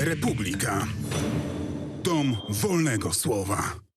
Republika. Dom wolnego słowa.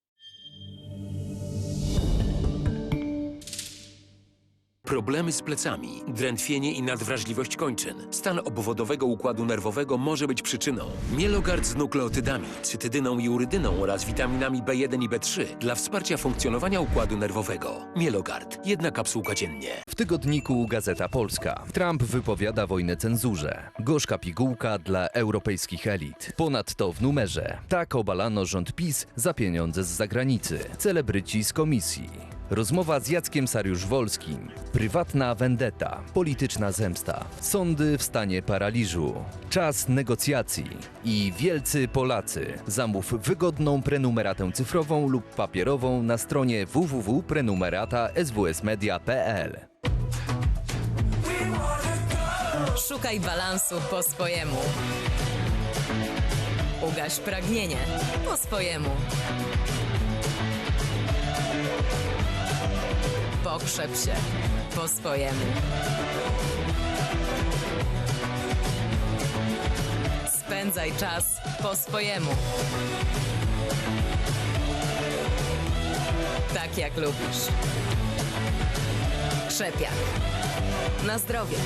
Problemy z plecami, drętwienie i nadwrażliwość kończyn, stan obwodowego układu nerwowego może być przyczyną. Mielogard z nukleotydami, cytydyną i urydyną oraz witaminami B1 i B3 dla wsparcia funkcjonowania układu nerwowego. Mielogard. Jedna kapsułka dziennie. W tygodniku Gazeta Polska. Trump wypowiada wojnę cenzurze. Gorzka pigułka dla europejskich elit. Ponadto w numerze. Tak obalano rząd PiS za pieniądze z zagranicy. Celebryci z komisji. Rozmowa z Jackiem Sariusz-Wolskim. Prywatna vendetta. Polityczna zemsta. Sądy w stanie paraliżu. Czas negocjacji. I wielcy Polacy. Zamów wygodną prenumeratę cyfrową lub papierową na stronie www.prenumerata.swsmedia.pl. Szukaj balansu po swojemu. Ugaś pragnienie po swojemu. Pokrzep się po swojemu. Spędzaj czas po swojemu. Tak jak lubisz. Krzepiak. Na zdrowie.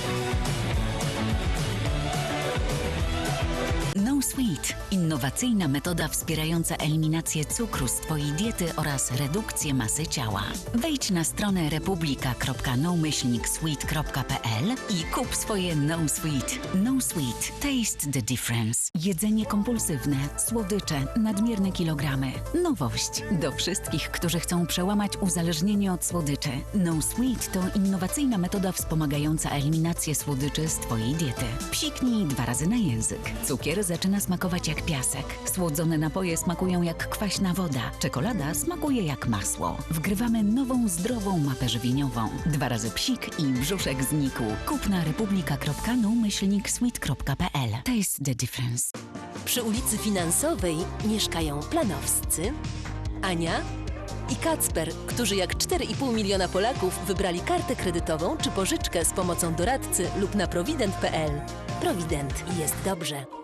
No Sweet. Innowacyjna metoda wspierająca eliminację cukru z Twojej diety oraz redukcję masy ciała. Wejdź na stronę republika.no-sweet.pl i kup swoje No Sweet. No Sweet. Taste the difference. Jedzenie kompulsywne, słodycze, nadmierne kilogramy. Nowość. Do wszystkich, którzy chcą przełamać uzależnienie od słodyczy. No Sweet to innowacyjna metoda wspomagająca eliminację słodyczy z Twojej diety. Psiknij dwa razy na język. Cukier zaczyna smakować jak piasek. Słodzone napoje smakują jak kwaśna woda. Czekolada smakuje jak masło. Wgrywamy nową, zdrową mapę żywieniową. Dwa razy psik i brzuszek znikł. Kup na republika.no-sweet.pl Taste the difference. Przy ulicy Finansowej mieszkają planowscy, Ania i Kacper, którzy jak 4,5 miliona Polaków wybrali kartę kredytową czy pożyczkę z pomocą doradcy lub na provident.pl. Provident jest dobrze.